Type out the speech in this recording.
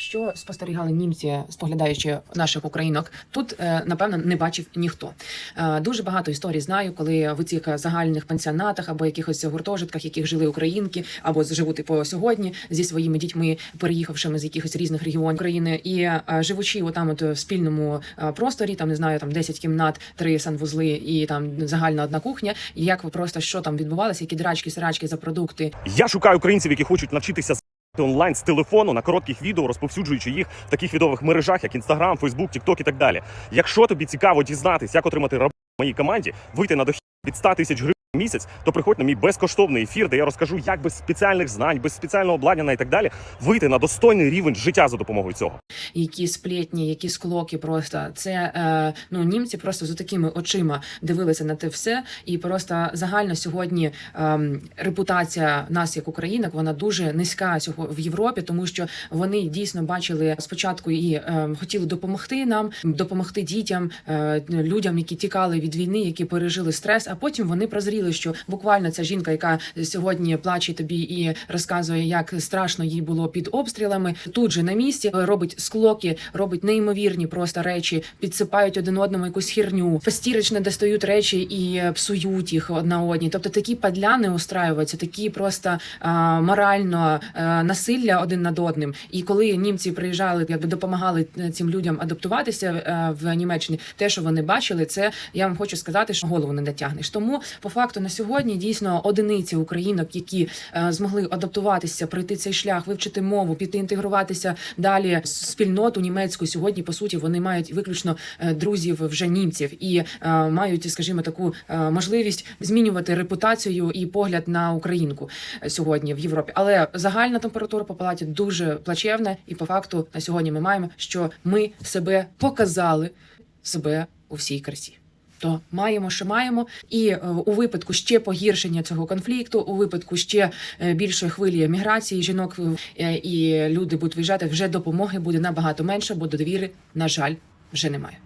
Що спостерігали німці, споглядаючи наших українок, тут е, напевно не бачив ніхто. Е, Дуже багато історій знаю, коли в цих загальних пансіонатах або якихось гуртожитках, яких жили українки, або живуть по сьогодні зі своїми дітьми, переїхавшими з якихось різних регіонів України, і е, живучи отам, от в спільному просторі, там не знаю, там 10 кімнат, три санвузли і там загальна одна кухня. Як ви просто що там відбувалося, які драчки, срачки за продукти, Я шукаю українців, які хочуть навчитися онлайн з телефону на коротких відео, розповсюджуючи їх в таких відових мережах, як Instagram, Facebook, TikTok і так далі. Якщо тобі цікаво дізнатися, як отримати роботу в моїй команді, вийти на дохід від 100 тисяч гривень місяць, то приходь на мій безкоштовний ефір, де я розкажу, як без спеціальних знань, без спеціального обладнання і так далі, вийти на достойний рівень життя за допомогою цього. які сплетні, які склоки. Просто це е, ну німці просто з такими очима дивилися на те все, і просто загально сьогодні ем, репутація нас як українок вона дуже низька сього- в Європі, тому що вони дійсно бачили спочатку і е, хотіли допомогти нам, допомогти дітям, е, людям, які тікали від війни, які пережили стрес. А потім вони прозріли, що буквально ця жінка, яка сьогодні плаче тобі і розказує, як страшно їй було під обстрілами, тут же на місці робить склоки, робить неймовірні просто речі, підсипають один одному якусь херню, постірично достають речі і псують їх одна одній. Тобто такі падляни устраюються, такі просто а, морально а, насилля один над одним. І коли німці приїжджали, якби допомагали е, цим людям адаптуватися е, в Німеччині, те, що вони бачили, це я вам хочу сказати, що голову не дотягнеш. Тому по факту на сьогодні дійсно одиниці українок, які е, змогли адаптуватися, пройти цей шлях, вивчити мову, піти інтегруватися далі в спільноту німецьку. Сьогодні по суті вони мають виключно е, друзів вже німців і е, мають, скажімо, таку можливість змінювати репутацію і погляд на українку сьогодні в Європі. Але загальна температура по палаті дуже плачевна, і по факту на сьогодні ми маємо, що ми себе показали себе у всій красі. То маємо, що маємо, і е, у випадку ще погіршення цього конфлікту, у випадку ще е, більшої хвилі міграції жінок е, і люди будуть виїжджати, вже допомоги буде набагато менше, бо довіри, на жаль, вже немає.